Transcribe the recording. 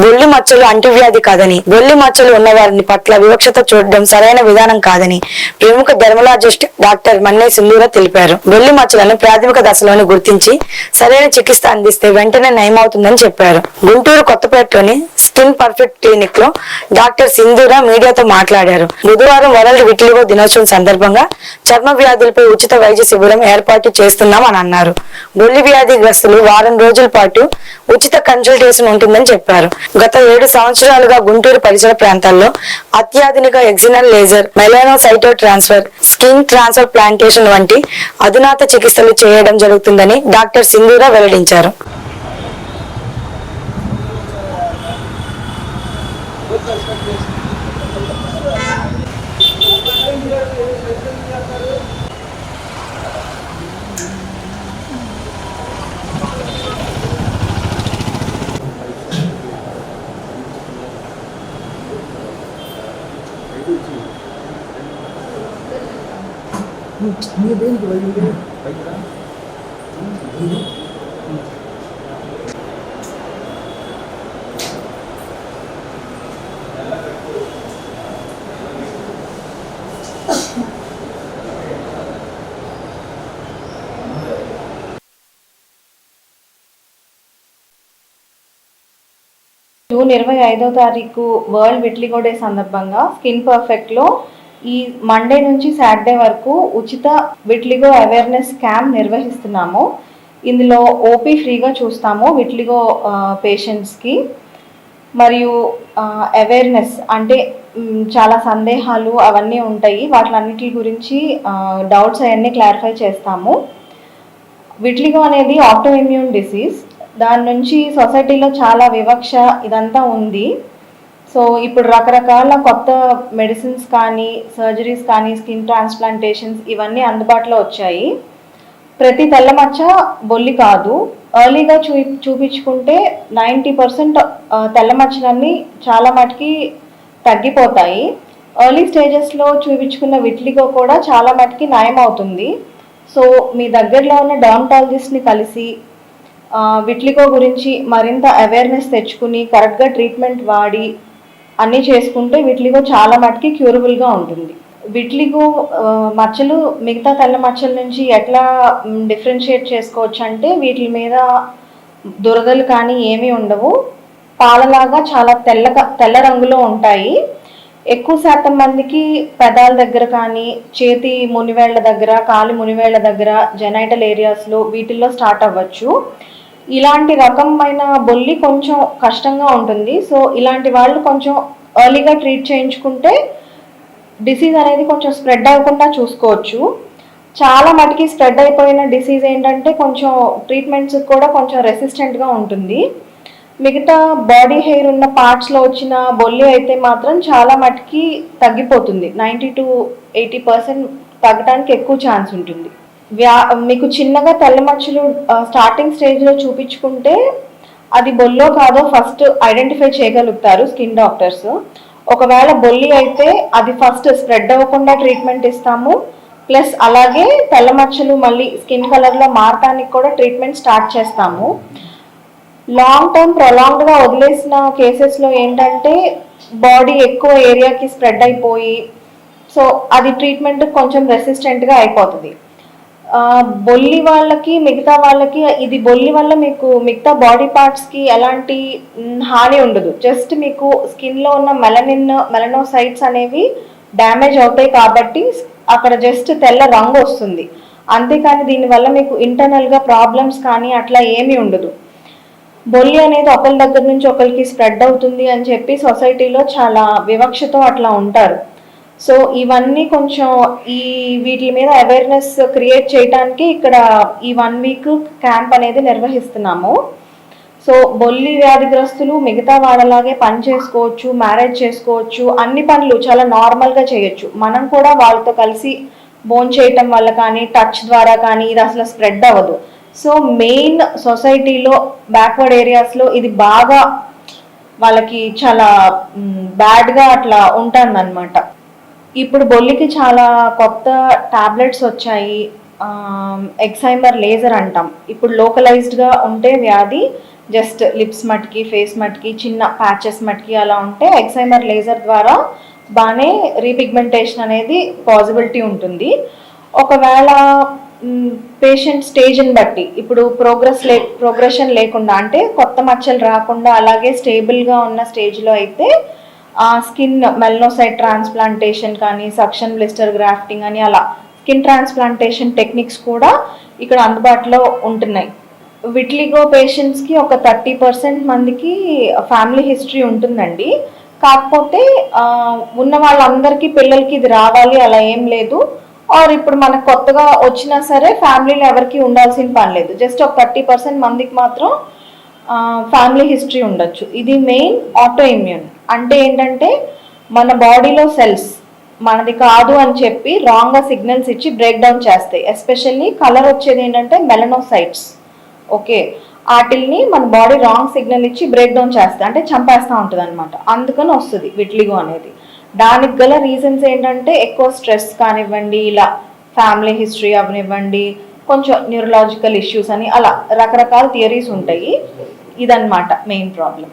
బొల్లి మచ్చలు అంటువ్యాధి కాదని బొల్లి మచ్చలు ఉన్న వారిని పట్ల వివక్షత చూడడం సరైన విధానం కాదని ప్రముఖ డెర్మలాజిస్ట్ డాక్టర్ మన్నే సింధూర తెలిపారు. బొల్లి మచ్చలను ప్రాథమిక దశలోనే గుర్తించి సరైన చికిత్స అందిస్తే వెంటనే నయమవుతుందని చెప్పారు. గుంటూరు కొత్తపేటలోని స్కిన్ పర్ఫెక్ట్ క్లినిక్లో డాక్టర్ సింధూర మీడియాతో మాట్లాడారు. బుధవారం వరల్డ్ విట్లిగో దినోత్సవం సందర్భంగా చర్మ వ్యాధులపై ఉచిత వైద్య శిబిరం ఏర్పాటు చేస్తున్నాం అని అన్నారు. బొల్లి వ్యాధిగ్రస్తులు వారం రోజుల పాటు ఉచిత కన్సల్టేషన్ ఉంటుందని చెప్పారు. గత ఏడు సంవత్సరాలుగా గుంటూరు పరిసర ప్రాంతాల్లో అత్యాధునిక ఎగ్జినల్ లేజర్ మెలానోసైటో ట్రాన్స్ఫర్ స్కిన్ ట్రాన్స్ఫర్ ప్లాంటేషన్ వంటి అధునాత చికిత్సలు చేయడం జరుగుతుందని డాక్టర్ సింధూర వెల్లడించారు. Ini bentuk lagi dia. Baiklah. June ఇరవై ఐదో తారీఖు వరల్డ్ విట్లిగో డే సందర్భంగా స్కిన్ పర్ఫెక్ట్లో ఈ మండే నుంచి సాటర్డే వరకు ఉచిత విట్లిగో అవేర్నెస్ క్యాంప్ నిర్వహిస్తున్నాము. ఇందులో ఓపీ ఫ్రీగా చూస్తాము విట్లిగో పేషెంట్స్కి మరియు అవేర్నెస్ అంటే చాలా సందేహాలు అవన్నీ ఉంటాయి. వాటిలన్నిటి గురించి డౌట్స్ అవన్నీ క్లారిఫై చేస్తాము. విట్లిగో అనేది ఆటో ఇమ్యూన్ డిసీజ్. దాని నుంచి సొసైటీలో చాలా వివక్ష ఇదంతా ఉంది. సో ఇప్పుడు రకరకాల కొత్త మెడిసిన్స్ కానీ సర్జరీస్ కానీ స్కిన్ ట్రాన్స్ప్లాంటేషన్స్ ఇవన్నీ అందుబాటులో వచ్చాయి. ప్రతి తెల్లమచ్చ బొల్లి కాదు. ఎర్లీగా చూ చూపించుకుంటే నైంటీ పర్సెంట్ తెల్లమచ్చలన్నీ చాలా మటుకి తగ్గిపోతాయి. ఎర్లీ స్టేజెస్లో చూపించుకున్న విట్లిగో కూడా చాలా మటుకి నయం అవుతుంది సో మీ దగ్గరలో ఉన్న డాంటాలజిస్ట్ని కలిసి విట్లికో విట్లిగో గురించి మరింత అవేర్నెస్ తెచ్చుకుని కరెక్ట్గా ట్రీట్మెంట్ వాడి అన్నీ చేసుకుంటే విట్లిగో చాలా మటుకి క్యూరబుల్గా ఉంటుంది. విట్లిగో మచ్చలు మిగతా తెల్ల మచ్చల నుంచి ఎట్లా డిఫరెన్షియేట్ చేసుకోవచ్చు అంటే వీటి మీద దురదలు కానీ ఏమీ ఉండవు. పాలలాగా చాలా తెల్ల తెల్ల రంగులో ఉంటాయి. ఎక్కువ శాతం మందికి పెదాల దగ్గర కానీ చేతి మునివేళ్ళ దగ్గర కాలి మునివేళ్ళ దగ్గర జెనైటల్ ఏరియాస్లో వీటిల్లో స్టార్ట్ అవ్వచ్చు. ఇలాంటి రకమైన బొల్లి కొంచెం కష్టంగా ఉంటుంది. సో ఇలాంటి వాళ్ళు కొంచెం ఎర్లీగా ట్రీట్ చేయించుకుంటే డిసీజ్ అనేది కొంచెం స్ప్రెడ్ అవ్వకుండా చూసుకోవచ్చు. చాలా మటుకి స్ప్రెడ్ అయిపోయిన డిసీజ్ ఏంటంటే కొంచెం ట్రీట్మెంట్స్ కూడా కొంచెం రెసిస్టెంట్గా ఉంటుంది. మిగతా బాడీ హెయిర్ ఉన్న పార్ట్స్లో వచ్చిన బొల్లి అయితే మాత్రం చాలా మటుకి తగ్గిపోతుంది. నైంటీ టు ఎయిటీ పర్సెంట్ తగ్గడానికి ఎక్కువ ఛాన్స్ ఉంటుంది. వ్యా మీకు చిన్నగా తెల్ల మచ్చలు స్టార్టింగ్ స్టేజ్లో చూపించుకుంటే అది బొల్లో కాదో ఫస్ట్ ఐడెంటిఫై చేయగలుగుతారు స్కిన్ డాక్టర్స్ ఒకవేళ బొల్లి అయితే అది ఫస్ట్ స్ప్రెడ్ అవ్వకుండా ట్రీట్మెంట్ ఇస్తాము. ప్లస్ అలాగే తెల్ల మచ్చలు మళ్ళీ స్కిన్ కలర్లో మారటానికి కూడా ట్రీట్మెంట్ స్టార్ట్ చేస్తాము. లాంగ్ టర్మ్ ప్రొలాంగ్డ్గా వదిలేసిన కేసెస్లో ఏంటంటే బాడీ ఎక్కువ ఏరియాకి స్ప్రెడ్ అయిపోయి సో అది ట్రీట్మెంట్ కొంచెం రెసిస్టెంట్గా అయిపోతుంది. బొల్లి వాళ్ళకి మిగతా వాళ్ళకి ఇది బొల్లి వల్ల మీకు మిగతా బాడీ పార్ట్స్కి ఎలాంటి హాని ఉండదు. జస్ట్ మీకు స్కిన్లో ఉన్న మెలనిన్ మెలనోసైట్స్ అనేవి డ్యామేజ్ అవుతాయి కాబట్టి అక్కడ జస్ట్ తెల్ల రంగు వస్తుంది. అంతేకాని దీనివల్ల మీకు ఇంటర్నల్గా ప్రాబ్లమ్స్ కానీ అట్లా ఏమీ ఉండదు. బొల్లి అనేది ఒకరి దగ్గర నుంచి ఒకరికి స్ప్రెడ్ అవుతుంది అని చెప్పి సొసైటీలో చాలా వివక్షతో అట్లా ఉంటారు. సో ఇవన్నీ కొంచెం ఈ వీటి మీద అవేర్నెస్ క్రియేట్ చేయడానికి ఇక్కడ ఈ వన్ వీక్ క్యాంప్ అనేది నిర్వహిస్తున్నాము. సో బొల్లి వ్యాధిగ్రస్తులు మిగతా వాళ్ళలాగే పని చేసుకోవచ్చు మ్యారేజ్ చేసుకోవచ్చు అన్ని పనులు చాలా నార్మల్గా చేయొచ్చు. మనం కూడా వాళ్ళతో కలిసి బోన్ చేయటం వల్ల కానీ టచ్ ద్వారా కానీ ఇది అసలు స్ప్రెడ్ అవ్వదు. సో మెయిన్ సొసైటీలో బ్యాక్వర్డ్ ఏరియాస్లో ఇది బాగా వాళ్ళకి చాలా బ్యాడ్గా అట్లా ఉంటుందన్నమాట. ఇప్పుడు బొల్లికి చాలా కొత్త టాబ్లెట్స్ వచ్చాయి. ఎక్సైమర్ లేజర్ అంటాం. ఇప్పుడు లోకలైజ్డ్గా ఉంటే వ్యాధి జస్ట్ లిప్స్ మట్టికి ఫేస్ మట్టికి చిన్న ప్యాచెస్ మట్టికి అలా ఉంటే ఎక్సైమర్ లేజర్ ద్వారా బాగానే రీపిగ్మెంటేషన్ అనేది పాసిబిలిటీ ఉంటుంది. ఒకవేళ పేషెంట్ స్టేజ్ని బట్టి ఇప్పుడు ప్రోగ్రెస్ లే ప్రోగ్రెషన్ లేకుండా అంటే కొత్త మచ్చలు రాకుండా అలాగే స్టేబుల్గా ఉన్న స్టేజ్లో అయితే స్కిన్ మెల్నోసైట్ ట్రాన్స్ప్లాంటేషన్ కానీ సక్షన్ బ్లిస్టర్ గ్రాఫ్టింగ్ అని అలా స్కిన్ ట్రాన్స్ప్లాంటేషన్ టెక్నిక్స్ కూడా ఇక్కడ అందుబాటులో ఉంటున్నాయి. విట్లిగో పేషెంట్స్కి ఒక థర్టీ పర్సెంట్ మందికి ఫ్యామిలీ హిస్టరీ ఉంటుందండి. కాకపోతే ఉన్న వాళ్ళందరికీ పిల్లలకి ఇది రావాలి అలా ఏం లేదు. ఆర్ ఇప్పుడు మనకు కొత్తగా వచ్చినా సరే ఫ్యామిలీలో ఎవరికి ఉండాల్సిన పని లేదు. జస్ట్ ఒక థర్టీ పర్సెంట్ మందికి మాత్రం ఫ్యామిలీ హిస్టరీ ఉండొచ్చు. ఇది మెయిన్ ఆటో ఇమ్యూన్ అంటే ఏంటంటే మన బాడీలో సెల్స్ మనది కాదు అని చెప్పి రాంగ్గా సిగ్నల్స్ ఇచ్చి బ్రేక్ డౌన్ చేస్తాయి. ఎస్పెషల్లీ కలర్ వచ్చేది ఏంటంటే మెలనోసైట్స్ ఓకే వాటిల్ని మన బాడీ రాంగ్ సిగ్నల్ ఇచ్చి బ్రేక్ డౌన్ చేస్తాయి. అంటే చంపేస్తూ ఉంటుంది అనమాట అందుకని వస్తుంది విట్లిగో అనేది. దానికి గల రీజన్స్ ఏంటంటే ఎక్కువ స్ట్రెస్ కానివ్వండి ఇలా ఫ్యామిలీ హిస్టరీ అవనివ్వండి కొంచెం న్యూరలాజికల్ ఇష్యూస్ అని అలా రకరకాల థియరీస్ ఉంటాయి. ఇదన్నమాట మెయిన్ ప్రాబ్లం